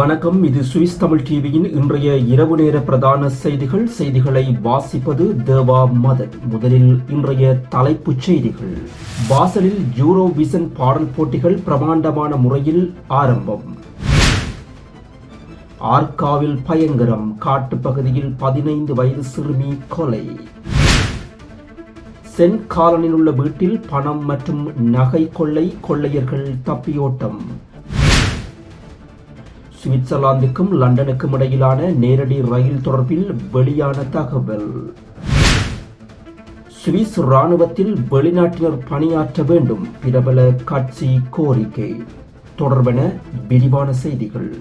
வணக்கம். இது சுவிஸ் தமிழ் டிவியின் இன்றைய இரவு நேர பிரதான செய்திகள். செய்திகளை வாசிப்பது தேவா மதன். முதலில் இன்றைய தலைப்புச் செய்திகள். பாசலில் யூரோ விசன் பாடல் போட்டிகள் பிரமாண்டமான முறையில் ஆரம்பம். ஆர்காவில் பயங்கரம். காட்டு பகுதியில் பதினைந்து வயது சிறுமி கொலை. சென்ட் காலனில் உள்ள வீட்டில் பணம் மற்றும் நகை கொள்ளை கொள்ளையர்கள் தப்பியோட்டம். சுவிட்சர்லாந்துக்கும் லண்டனுக்கும் இடையிலான நேரடி ரயில் தொடர்பில் வெளியான தகவல். சுவிஸ் ராணுவத்தில் வெளிநாட்டினர் பணியாற்ற வேண்டும் பிரபல கட்சி கோரிக்கை. தொடர்பென விரிவான செய்திகள்.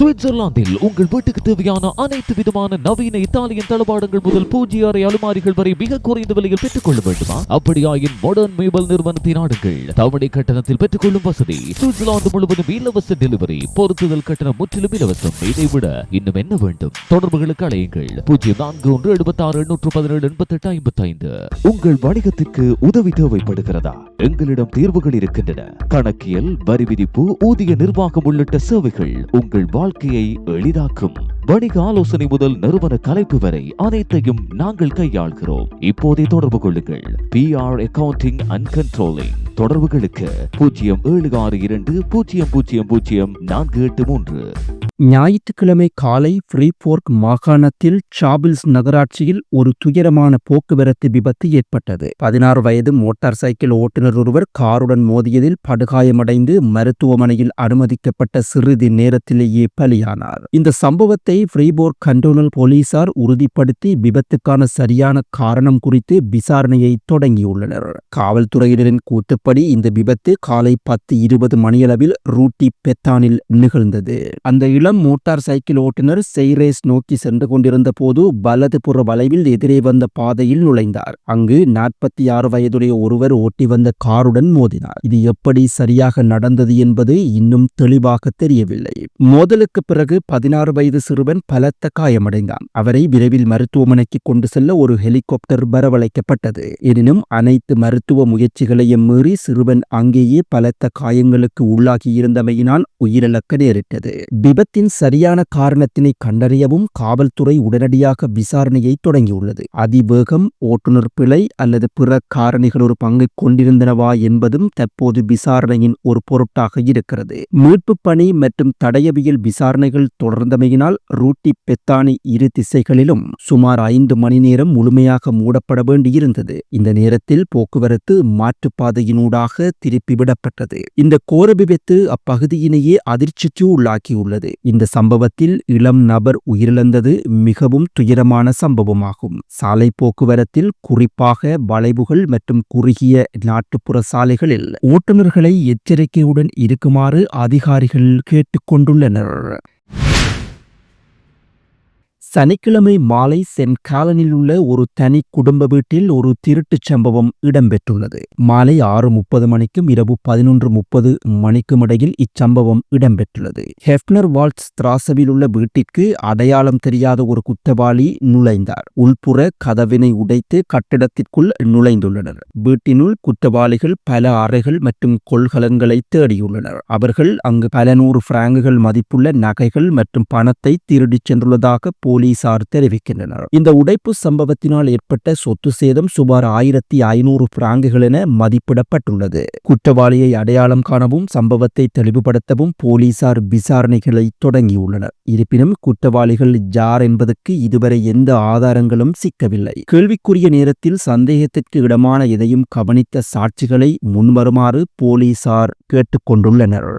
சுவிட்சர்லாந்தில் உங்கள் வீட்டுக்கு தேவையான அனைத்து விதமான நவீன இத்தாலியன் தளபாடங்கள் முதல் பூஜ்ய அறை அலுமாரிகள் வரை மிக குறைந்த விலையில் பெற்றுக் கொள்ள வேண்டுமா? அப்படியாயின் மாடர்ன் மேபல் நிறுவனத்தை நாடுங்கள் தவணை கட்டணத்தில் பெற்றுக்கொள்ளும் வசதி சுவிட்சர்லாந்து முழுவதும் இலவச டெலிவரி பொருத்துதல் கட்டணம் முற்றிலும் இலவசம். இதை விட இன்னும் என்ன வேண்டும்? தொடர்புகளுக்கு அழையுங்கள். பூஜ்ஜியம் நான்கு ஒன்று எழுபத்தி ஆறு எண்ணூற்று பதினேழு எண்பத்தி எட்டு ஐம்பத்தி ஐந்து உங்கள் வணிகத்திற்கு உதவி தேவைப்படுகிறதா? எங்களிடம் தீர்வுகள் இருக்கின்றன. கணக்கியல் வரி விதிப்பு ஊதிய நிர்வாகம் உள்ளிட்ட சேவைகள் உங்கள் வாழ்க்கையை எளிதாக்கும். வணிக ஆலோசனை முதல் நிறுவன கலைப்பு வரை அனைத்தையும் நாங்கள் கையாள்கிறோம். இப்போதே தொடர்பு கொள்ளுங்கள். P R accounting and controlling தொடர்புகளுக்கு பூஜ்ஜியம் ஏழு ஆறு இரண்டு பூஜ்ஜியம் பூஜ்ஜியம் பூஜ்ஜியம் நான்கு எட்டு மூன்று. ஞாயிற்றுக்கிழமை காலை ஃப்ரீபோர்க் மாகாணத்தில் சாபில்ஸ் நகராட்சியில் ஒரு துயரமான போக்குவரத்து விபத்து ஏற்பட்டது. பதினாறு வயது மோட்டார் சைக்கிள் ஓட்டுநர் ஒருவர் காருடன் மோதியதில் படுகாயமடைந்து மருத்துவமனையில் அனுமதிக்கப்பட்ட சிறிது நேரத்திலேயே பலியானார். இந்த சம்பவத்தை ஃப்ரீபோர்க் கண்டோனல் போலீசார் உறுதிப்படுத்தி விபத்துக்கான சரியான காரணம் குறித்து விசாரணையை தொடங்கியுள்ளனர். காவல்துறையினரின் கூத்துப்படி இந்த விபத்து காலை பத்து இருபது மணியளவில் ரூட்டி பெத்தானில் நிகழ்ந்தது. அந்த இளம் மோட்டார் சைக்கிள் ஓட்டுநர் செய்ரேஸ் நோக்கி சென்று கொண்டிருந்த போது வலதுபுற வளைவில் எதிரே வந்த பாதையில் நுழைந்தார். அங்கு நாற்பத்தி ஆறு வயதுடைய ஒருவர் ஓட்டி வந்த காருடன் மோதினார். இது எப்படி சரியாக நடந்தது என்பது இன்னும் தெளிவாக தெரியவில்லை. மோதலுக்கு பிறகு பதினாறு வயது சிறுவன் பலத்த காயமடைந்தான். அவரை விரைவில் மருத்துவமனைக்கு கொண்டு செல்ல ஒரு ஹெலிகாப்டர் வரவழைக்கப்பட்டது. எனினும் அனைத்து மருத்துவ முயற்சிகளையும் மீறி சிறுவன் அங்கேயே பலத்த காயங்களுக்கு உள்ளாகியிருந்தமையினால் உயிரிழக்க நேரிட்டது. விபத்தின் சரியான காரணத்தினை கண்டறியவும் காவல்துறை உடனடியாக விசாரணையை தொடங்கியுள்ளது. அதிவேகம் ஓட்டுநர் பிழை அல்லது பிற காரணிகள் ஒரு பங்கை கொண்டிருந்தனவா என்பதும் தற்போது விசாரணையின் ஒரு பொருட்டாக இருக்கிறது. மீட்பு பணி மற்றும் தடயவியல் விசாரணைகள் தொடர்ந்தமையினால் ரூட்டி பெத்தானி இரு திசைகளிலும் சுமார் ஐந்து மணி நேரம் முழுமையாக மூடப்பட வேண்டியிருந்தது. இந்த நேரத்தில் போக்குவரத்து மாற்றுப்பாதையினூடாக திருப்பிவிடப்பட்டது. இந்த கோர விபத்து அப்பகுதியினையே அதிர்ச்சிக்கு உள்ளாக்கியுள்ளது. இந்த சம்பவத்தில் இளம் நபர் உயிரிழந்தது மிகவும் துயரமான சம்பவமாகும். சாலை போக்குவரத்தில் குறிப்பாக வளைவுகள் மற்றும் குறுகிய நாட்டுப்புற சாலைகளில் ஓட்டுநர்களை எச்சரிக்கையுடன் இருக்குமாறு அதிகாரிகள் கேட்டுக்கொண்டுள்ளனர். சனிக்கிழமை மாலை சென்காலனில் உள்ள ஒரு தனி குடும்ப வீட்டில் ஒரு திருட்டுச் சம்பவம் இடம்பெற்றுள்ளது. மாலை ஆறு முப்பது மணிக்கும் இரவு பதினொன்று முப்பது மணிக்கும் இடையில் இச்சம்பவம் இடம்பெற்றுள்ளது. ஹெஃப்னர் வால்ட்ஸ் திராசவில் உள்ள வீட்டிற்கு அடையாளம் தெரியாத ஒரு குற்றவாளி நுழைந்தார். உள்புற கதவினை உடைத்து கட்டிடத்திற்குள் நுழைந்துள்ளனர். வீட்டினுள் குற்றவாளிகள் பல அறைகள் மற்றும் கொள்கலன்களை தேடியுள்ளனர். அவர்கள் அங்கு பல நூறு பிராங்குகள் மதிப்புள்ள நகைகள் மற்றும் பணத்தை திருடிச் சென்றுள்ளதாக போலீசார் தெரிவிக்கின்றனர். இந்த உடைப்பு சம்பவத்தினால் ஏற்பட்ட சொத்து சேதம் சுமார் ஆயிரத்தி ஐநூறு பிராங்குகள் என மதிப்பிடப்பட்டுள்ளது. குற்றவாளியை அடையாளம் காணவும் சம்பவத்தை தெளிவுபடுத்தவும் போலீசார் விசாரணைகளை தொடங்கியுள்ளனர். இருப்பினும் குற்றவாளிகள் யார் என்பதற்கு இதுவரை எந்த ஆதாரங்களும் சிக்கவில்லை. கேள்விக்குரிய நேரத்தில் சந்தேகத்திற்கு இடமான எதையும் கவனித்த சாட்சிகளை முன்வருமாறு போலீசார் கேட்டுக்கொண்டுள்ளனர்.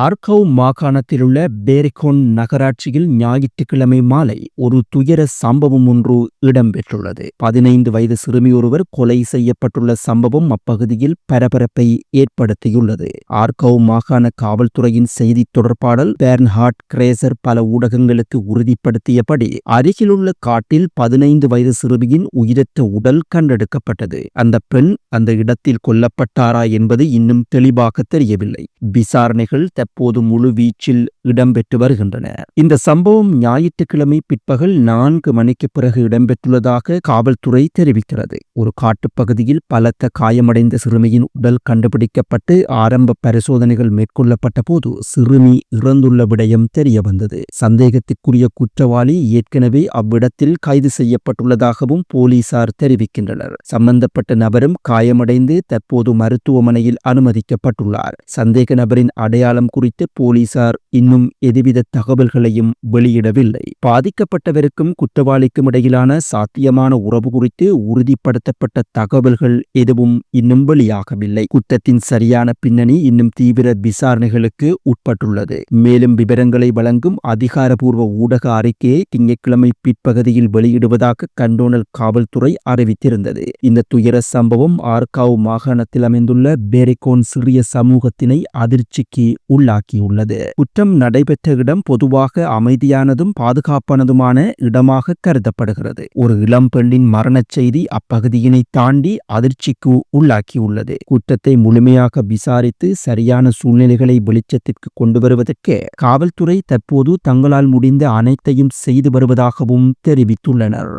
ஆர்கவ் மாகாணத்திலுள்ள பேரிகோன் நகராட்சியில் ஞாயிற்றுக்கிழமை மாலை ஒரு துயர சம்பவம் ஒன்று இடம்பெற்றுள்ளது. பதினைந்து வயது சிறுமி ஒருவர் கொலை செய்யப்பட்டுள்ள சம்பவம் அப்பகுதியில் பரபரப்பை ஏற்படுத்தியுள்ளது. ஆர்கவ் மாகாண காவல்துறையின் செய்தி தொடர்பாளர் பேர்ன்ஹார்ட் கிரேசர் பல ஊடகங்களுக்கு உறுதிப்படுத்தியபடி அருகிலுள்ள காட்டில் பதினைந்து வயது சிறுமியின் உயிரற்ற உடல் கண்டெடுக்கப்பட்டது. அந்த பெண் அந்த இடத்தில் கொல்லப்பட்டாரா என்பது இன்னும் தெளிவாக தெரியவில்லை. விசாரணைகள் தற்போது முழு வீச்சில் இடம்பெற்று வருகின்றன. இந்த சம்பவம் ஞாயிற்றுக்கிழமை பிற்பகல் நான்கு மணிக்கு பிறகு இடம்பெற்றுள்ளதாக காவல்துறை தெரிவிக்கிறது. ஒரு காட்டுப்பகுதியில் பலத்த காயமடைந்த சிறுமியின் உடல் கண்டுபிடிக்கப்பட்டு ஆரம்ப பரிசோதனைகள் மேற்கொள்ளப்பட்ட போது சிறுமி இறந்துள்ள விடயம் தெரிய வந்தது சந்தேகத்திற்குரிய குற்றவாளி ஏற்கனவே அவ்விடத்தில் கைது செய்யப்பட்டுள்ளதாகவும் போலீசார் தெரிவிக்கின்றனர். சம்பந்தப்பட்ட நபரும் காயமடைந்து தற்போது மருத்துவமனையில் அனுமதிக்கப்பட்டுள்ளார். சந்தேக நபரின் அடையாளம் குறித்து போலீசார் இன்னும் எதுவித தகவல்களையும் வெளியிடவில்லை. பாதிக்கப்பட்டவருக்கும் குற்றவாளிக்கும் இடையிலான சாத்தியமான உறவு குறித்து உறுதிப்படுத்தப்பட்ட தகவல்கள் எதுவும் இன்னும் வெளியாகவில்லை. குற்றத்தின் சரியான பின்னணி இன்னும் தீவிர விசாரணைகளுக்கு உட்பட்டுள்ளது. மேலும் விவரங்களை வழங்கும் அதிகாரபூர்வ ஊடக அறிக்கையை திங்கட்கிழமை பிற்பகுதியில் வெளியிடுவதாக கண்டோனல் காவல்துறை அறிவித்திருந்தது. இந்த துயர சம்பவம் ஆர்காவ் மாகாணத்தில் அமைந்துள்ள பேரிகோன் சிறிய சமூகத்தினை அதிர்ச்சிக்கு உள்ளாக்கியுள்ளது. குற்றம் நடைபெற்ற இடம் பொதுவாக அமைதியானதும் பாதுகாப்பானதுமான இடமாக கருதப்படுகிறது. ஒரு இளம் பெண்ணின் மரணச் செய்தி அப்பகுதியினை தாண்டி அதிர்ச்சிக்கு உள்ளாக்கியுள்ளது. குற்றத்தை முழுமையாக விசாரித்து சரியான சூழ்நிலைகளை வெளிச்சத்திற்கு கொண்டு வருவதற்கு காவல்துறை தற்போது தங்களால் முடிந்த அனைத்தையும் செய்து வருவதாகவும் தெரிவித்துள்ளனர்.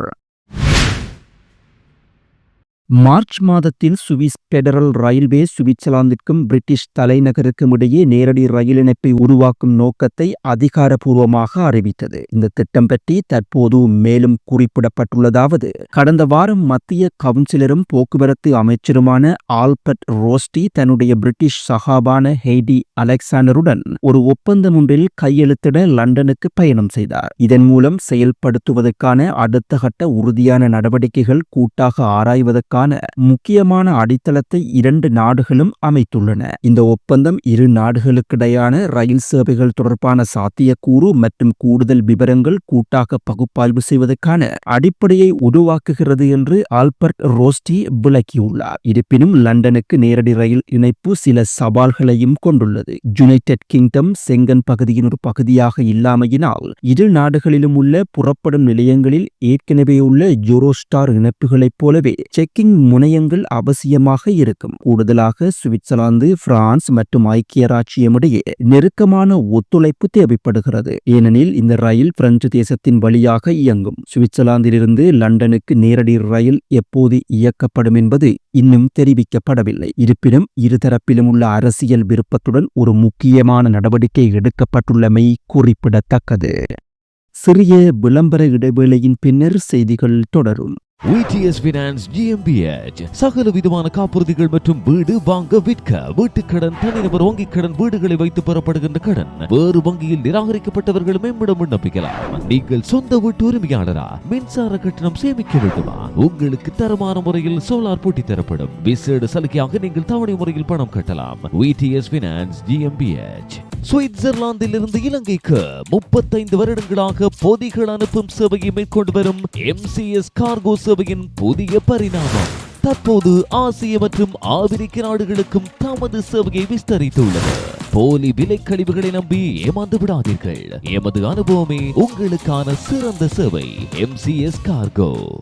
மார்ச் மாதத்தில் சுவிஸ் பெடரல் ரயில்வே சுவிட்சர்லாந்திற்கும் பிரிட்டிஷ் தலைநகருக்கும் இடையே நேரடி ரயில் இணைப்பை உருவாக்கும் நோக்கத்தை அதிகாரப்பூர்வமாக அறிவித்தது. இந்த திட்டம் பற்றி தற்போது மேலும் குறிப்பிடப்பட்டுள்ளதாவது கடந்த வாரம் மத்திய கவுன்சிலரும் போக்குவரத்து அமைச்சருமான ஆல்பர்ட் ரோஸ்டி தன்னுடைய பிரிட்டிஷ் சகாபான ஹெய்டி அலெக்சாண்டருடன் ஒரு ஒப்பந்தம் ஒன்றில் கையெழுத்திட லண்டனுக்கு பயணம் செய்தார். இதன் மூலம் செயல்படுத்துவதற்கான அடுத்த கட்ட உறுதியான நடவடிக்கைகள் கூட்டாக ஆராய்வதற்கான முக்கியமான அடித்தளத்தை இரண்டு நாடுகளும் அமைத்துள்ளன. இந்த ஒப்பந்தம் இரு நாடுகளுக்கிடையான ரயில் சேவைகள் தொடர்பான சாத்தியக்கூறு மற்றும் கூடுதல் விவரங்கள் கூட்டாக பகுப்பாய்வு செய்வதற்கான அடிப்படையை உருவாக்குகிறது என்று ஆல்பர்ட் ரோஸ்டி விளக்கியுள்ளார். இருப்பினும் லண்டனுக்கு நேரடி ரயில் இணைப்பு சில சவால்களையும் கொண்டுள்ளது. யுனைடெட் கிங்டம் செங்கன் பகுதியின் ஒரு பகுதியாக இல்லாமையினால் இரு நாடுகளிலும் உள்ள புறப்படும் நிலையங்களில் ஏற்கனவே உள்ள யூரோஸ்டார் இணைப்புகளைப் போலவே செக்கிங் முனையங்கள் அவசியமாக இருக்கும். கூடுதலாக சுவிட்சர்லாந்து பிரான்ஸ் மற்றும் ஐக்கிய ராச்சியமிடையே நெருக்கமான ஒத்துழைப்பு தேவைப்படுகிறது. ஏனெனில் இந்த ரயில் பிரெஞ்சு தேசத்தின் வழியாக இயங்கும். சுவிட்சர்லாந்திலிருந்து லண்டனுக்கு நேரடி ரயில் எப்போது இயக்கப்படும் என்பது இன்னும் தெரிவிக்கப்படவில்லை. இருப்பினும் இருதரப்பிலும் உள்ள அரசியல் விருப்பத்துடன் ஒரு முக்கியமான நடவடிக்கை எடுக்கப்பட்டுள்ளமை குறிப்பிடத்தக்கது. சிறிய விளம்பர இடைவேளையின் பின்னர் செய்திகள் தொடரும். விடிஎஸ் பினான்ஸ் ஜிஎம்பிஎச் சகல விதமான காப்புறுதிகள் மற்றும் வீடு வாங்க விற்க வீட்டுக்கடன் தனிநபர் வங்கிக் கடன் வீடுகளை வைத்து பெறப்படுகின்ற கடன் வேறு வங்கியில் நிராகரிக்கப்பட்டவர்கள் மேம்பட விண்ணப்பிக்கலாம். நீங்கள் சொந்த வீட்டு உரிமையாளரா? மின்சார கட்டணம் சேமிக்க வேண்டுமா? உங்களுக்கு தரமான முறையில் சோலார் போட்டி தரப்படும். விசேட சலுகையாக நீங்கள் தவணை முறையில் பணம் கட்டலாம். விடிஎஸ் பினான்ஸ் ஜிஎம்பிஎச் சுவிட்சர்லாந்தில் இருந்து இலங்கைக்கு முப்பத்தைந்து வருடங்களாக பொதிகள் அனுப்பும் சேவையை மேற்கொண்டு வரும் எம்சிஎஸ் கார்கோ சேவையின் புதிய பரிணாமம். தற்போது ஆசிய மற்றும் ஆப்பிரிக்க நாடுகளுக்கும் தமது சேவையை விஸ்தரித்துள்ளது. போலி விலை கழிவுகளை நம்பி ஏமாந்து விடாதீர்கள். எமது அனுபவமே உங்களுக்கான சிறந்த சேவை. எம்சிஎஸ் கார்கோ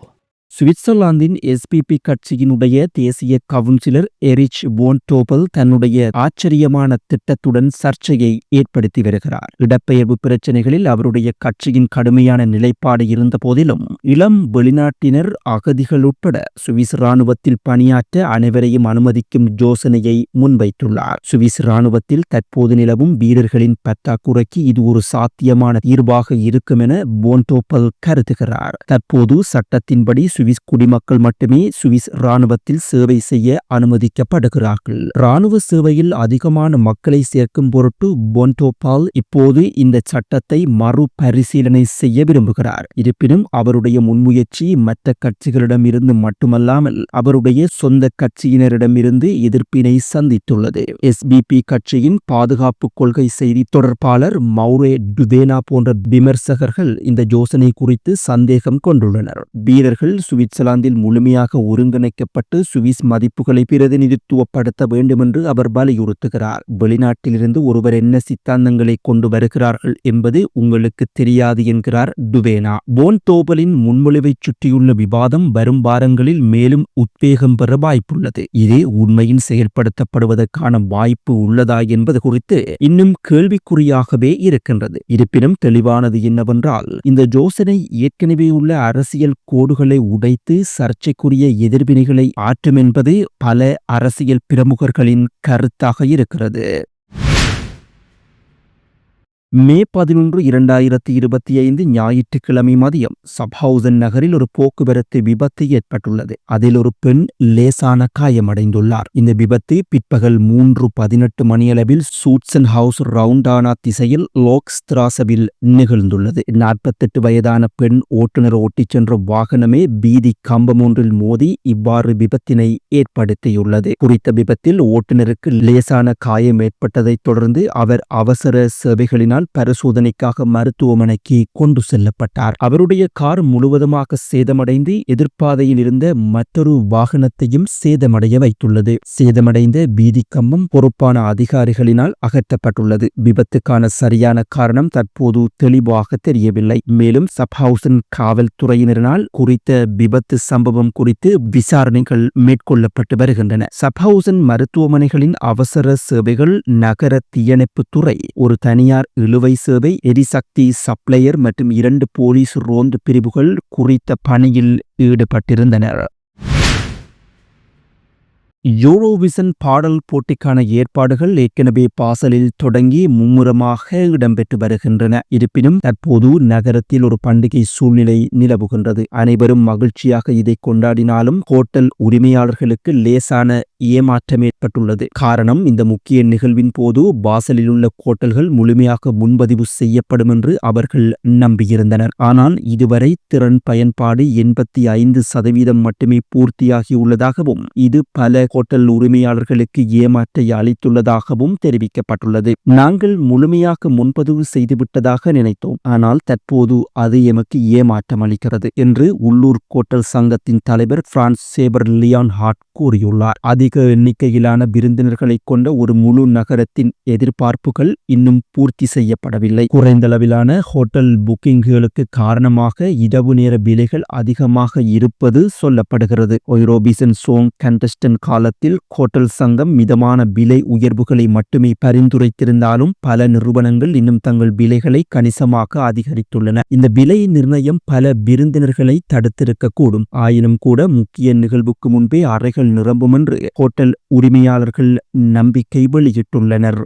சுவிட்சர்லாந்தின் எஸ்பிபி கட்சியினுடைய தேசிய கவுன்சிலர் எரிச் போன்டோபல் தன்னுடைய ஆச்சரியமான திட்டத்துடன் சர்ச்சையை ஏற்படுத்தி வருகிறார். இடப்பெயர்வு பிரச்சினைகளில் அவருடைய கட்சியின் கடுமையான நிலைப்பாடு இருந்த போதிலும் இளம் வெளிநாட்டினர் அகதிகள் உட்பட சுவிஸ் ராணுவத்தில் பணியாற்ற அனைவரையும் அனுமதிக்கும் யோசனையை முன்வைத்துள்ளார். சுவிஸ் ராணுவத்தில் தற்போது நிலவும் வீரர்களின் பற்றாக்குறைக்கு இது ஒரு சாத்தியமான தீர்வாக இருக்கும் என போன்டோபல் கருதுகிறார். தற்போது சட்டத்தின்படி சுவிஸ் குடிமக்கள் மட்டுமே சுவிஸ் ராணுவத்தில் சேவை செய்ய அனுமதிக்கப்படுகிறார்கள். ராணுவ சேவையில் அதிகமான மக்களை சேர்க்கும் பொருட்டு பொன்டோபால் இப்போது இந்த சட்டத்தை மறுபரிசீலனை செய்ய விரும்புகிறார். இருப்பினும் அவருடைய முன்முயற்சி மற்ற கட்சிகளிடமிருந்து மட்டுமல்லாமல் அவருடைய சொந்த கட்சியினரிடமிருந்து எதிர்ப்பினை சந்தித்துள்ளது. எஸ்பிபி கட்சியின் பாதுகாப்பு கொள்கை செய்தி தொடர்பாளர் மௌரே டுதேனா போன்ற விமர்சகர்கள் இந்த யோசனை குறித்து சந்தேகம் கொண்டுள்ளனர். வீரர்கள் சுவிட்சர்லாந்தில் முழுமையாக ஒருங்கிணைக்கப்பட்டு சுவிஸ் மதிப்புகளை பிரதிநிதித்துவப்படுத்த வேண்டும் என்று அவர் வலியுறுத்துகிறார். வெளிநாட்டிலிருந்து ஒருவர் என்ன சித்தாந்தங்களை கொண்டு வருகிறார்கள் என்பது உங்களுக்கு தெரியாது என்கிறார் டுவேனா. போன் தோபலின் முன்மொழிவைச் சுற்றியுள்ள விவாதம் வரும் வாரங்களில் மேலும் உத்வேகம் பெற வாய்ப்புள்ளது. இது உண்மையின் செயல்படுத்தப்படுவதற்கான வாய்ப்பு உள்ளதா என்பது குறித்து இன்னும் கேள்விக்குறியாகவே இருக்கின்றது. இருப்பினும் தெளிவானது என்னவென்றால் இந்த யோசனை ஏற்கனவே உள்ள அரசியல் கோடுகளை உடைத்து சர்ச்சைக்குரிய எதிர்வினைகளை ஆற்றுமென்பது பல அரசியல் பிரமுகர்களின் கருத்தாக இருக்கிறது. மே பதினொன்று இரண்டாயிரத்தி இருபத்தி ஐந்து ஞாயிற்றுக்கிழமை மதியம் சப்ஹவுசன் நகரில் ஒரு போக்குவரத்து விபத்து ஏற்பட்டுள்ளது. அதில் ஒரு பெண் லேசான காயமடைந்துள்ளார். இந்த விபத்து பிற்பகல் மூன்று பதினெட்டு மணியளவில் சூட்சன் ஹவுஸ் ரவுண்டானா திசையில் லோக்ஸ்திராசவில் நிகழ்ந்துள்ளது. நாற்பத்தெட்டு வயதான பெண் ஓட்டுநர் ஓட்டிச் சென்ற வாகனமே பீதி கம்பம் ஒன்றில் மோதி இவ்வாறு விபத்தினை ஏற்படுத்தியுள்ளது. குறித்த விபத்தில் ஓட்டுநருக்கு லேசான காயம் ஏற்பட்டதைத் தொடர்ந்து அவர் அவசர சேவைகளினால் பரிசோதனைக்காக மருத்துவமனைக்கு கொண்டு செல்லப்பட்டார். அவருடைய கார் முழுவதுமாக சேதமடைந்து எதிர்ப்பாதையில் இருந்த மற்றொரு வாகனத்தையும் சேதமடைய வைத்துள்ளது. சேதமடைந்த பீதி கம்பம் பொறுப்பான அதிகாரிகளினால் அகற்றப்பட்டுள்ளது. விபத்துக்கான சரியான காரணம் தற்போது தெளிவாக தெரியவில்லை. மேலும் சப்ஹவுசன் காவல்துறையினரினால் குறித்த விபத்து சம்பவம் குறித்து விசாரணைகள் மேற்கொள்ளப்பட்டு வருகின்றன. சப்ஹவுசன் மருத்துவமனைகளின் அவசர சேவைகள் நகர தீயணைப்புத் துறை ஒரு தனியார் நிலுவை சேவை எரிசக்தி சப்ளையர் மற்றும் இரண்டு போலீஸ் ரோந்து பிரிவுகள் குறித்த பணியில் ஈடுபட்டிருந்தனர். யூரோவிசன் பாடல் போட்டிக்கான ஏற்பாடுகள் ஏற்கனவே பாசலில் தொடங்கி மும்முரமாக இடம்பெற்று வருகின்றன. இருப்பினும் தற்போது நகரத்தில் ஒரு பண்டிகை சூழ்நிலை நிலவுகின்றது. அனைவரும் மகிழ்ச்சியாக இதை கொண்டாடினாலும் ஹோட்டல் உரிமையாளர்களுக்கு லேசான ஏமாற்றம் ஏற்பட்டுள்ளது காரணம் இந்த முக்கிய நிகழ்வின் போது பாசலில் உள்ள கோட்டல்கள் முழுமையாக முன்பதிவு செய்யப்படும் என்று அவர்கள் நம்பியிருந்தனர். ஆனால் இதுவரை திறன் பயன்பாடு எண்பத்தி ஐந்து சதவீதம் மட்டுமே பூர்த்தியாகியுள்ளதாகவும் இது பல ஹோட்டல் உரிமையாளர்களுக்கு ஏமாற்றை அளித்துள்ளதாகவும் தெரிவிக்கப்பட்டுள்ளது. நாங்கள் முழுமையாக முன்பதிவு செய்துவிட்டதாக நினைத்தோம். ஆனால் தற்போது அது எமக்கு ஏமாற்றம் அளிக்கிறது என்று உள்ளூர் கோட்டல் சங்கத்தின் தலைவர் பிரான்ஸ் சேபர் லியான் ஹார்ட் கூறியுள்ளார். அதிக எண்ணிக்கையிலான விருந்தினர்களை கொண்ட ஒரு முழு நகரத்தின் எதிர்பார்ப்புகள் இன்னும் பூர்த்தி செய்யப்படவில்லை. குறைந்தளவிலான ஹோட்டல் புக்கிங்குகளுக்கு காரணமாக இரவு நேர விலைகள் அதிகமாக இருப்பது சொல்லப்படுகிறது. ஒய்ரோபிசன் சோங் கண்டஸ்டன் காலத்தில் ஹோட்டல் சங்கம் மிதமான விலை உயர்வுகளை மட்டுமே பரிந்துரைத்திருந்தாலும் பல நிறுவனங்கள் இன்னும் தங்கள் விலைகளை கணிசமாக அதிகரித்துள்ளன. இந்த விலை நிர்ணயம் பல விருந்தினர்களை தடுத்திருக்கக்கூடும். ஆயினும் கூட முக்கிய நிகழ்வுக்கு முன்பே அறைகள் நிரம்பும் என்று ஹோட்டல் உரிமையாளர்கள் நம்பிக்கை வெளியிட்டுள்ளனர்.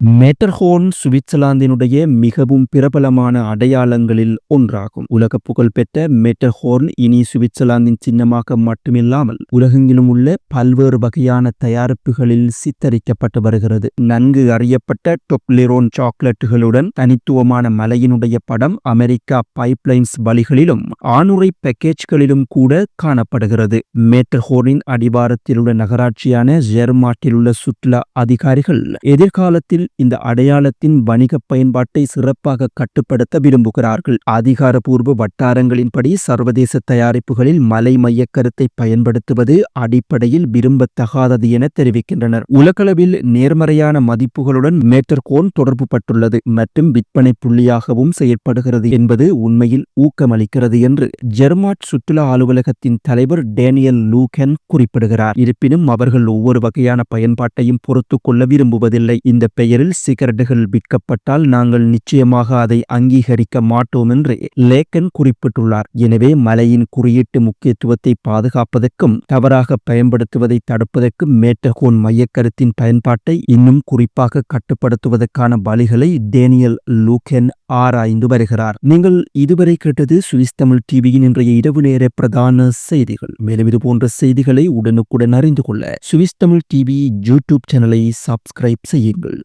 மெட்டர்ஹோர்ன் சுவிட்சர்லாந்தினுடைய மிகவும் பிரபலமான அடையாளங்களில் ஒன்றாகும். உலக புகழ்பெற்ற மெட்டர்ஹோர்ன் இனி சுவிட்சர்லாந்தின் சின்னமாக மட்டுமில்லாமல் உலகெங்கிலும் உள்ள பல்வேறு வகையான தயாரிப்புகளில் சித்தரிக்கப்பட்டு வருகிறது. நன்கு அறியப்பட்ட டொப்லிரோன் சாக்லேட்டுகளுடன் தனித்துவமான மலையினுடைய படம் அமெரிக்கா பைப்லைன்ஸ் வழிகளிலும் ஆணுரை பேக்கேஜ்களிலும் கூட காணப்படுகிறது. மேட்டர்ஹோர்னின் அடிவாரத்தில் உள்ள நகராட்சியான ஜெர்மாட்டில் உள்ள சுற்றுலா அதிகாரிகள் எதிர்காலத்தில் இந்த அடையாளத்தின் வணிக பயன்பாட்டை சிறப்பாக கட்டுப்படுத்த விரும்புகிறார்கள். அதிகாரபூர்வ வட்டாரங்களின்படி சர்வதேச தயாரிப்புகளில் மலை மையக் கருத்தை பயன்படுத்துவது அடிப்படையில் விரும்பத்தகாதது என தெரிவிக்கின்றனர். உலகளவில் நேர்மறையான மதிப்புகளுடன் மேட்டர்கோன் தொடர்பு பட்டுள்ளது மற்றும் விற்பனை புள்ளியாகவும் செயற்படுகிறது என்பது உண்மையில் ஊக்கமளிக்கிறது என்று ஜெர்மாட் சுற்றுலா அலுவலகத்தின் தலைவர் டேனியல் லூகன் குறிப்பிடுகிறார். இருப்பினும் அவர்கள் ஒவ்வொரு வகையான பயன்பாட்டையும் பொறுத்துக் கொள்ள விரும்புவதில்லை. இந்த பெயரில் சிகரெட்டுகள் விற்கப்பட்டால் நாங்கள் நிச்சயமாக அதை அங்கீகரிக்க மாட்டோம் என்று லேக்கன் குறிப்பிட்டுள்ளார். எனவே மலையின் குறியீட்டு முக்கியத்துவத்தை பாதுகாப்பதற்கும் தவறாக பயன்படுத்துவதை தடுப்பதற்கும் மேட்டகோன் மையக்கருத்தின் பயன்பாட்டை இன்னும் குறிப்பாக கட்டுப்படுத்துவதற்கான வழிகளை டேனியல் லூகென் ஆராய்ந்து வருகிறார். நீங்கள் இதுவரை கேட்டது சுவிஸ் தமிழ் டிவியின் இன்றைய இரவு நேர பிரதான செய்திகள். மேலும் இது போன்ற செய்திகளை உடனுக்குடன் அறிந்து கொள்ள சுவிஸ் தமிழ் டிவி யூடியூப் சேனலை சப்ஸ்கிரைப் செய்யுங்கள்.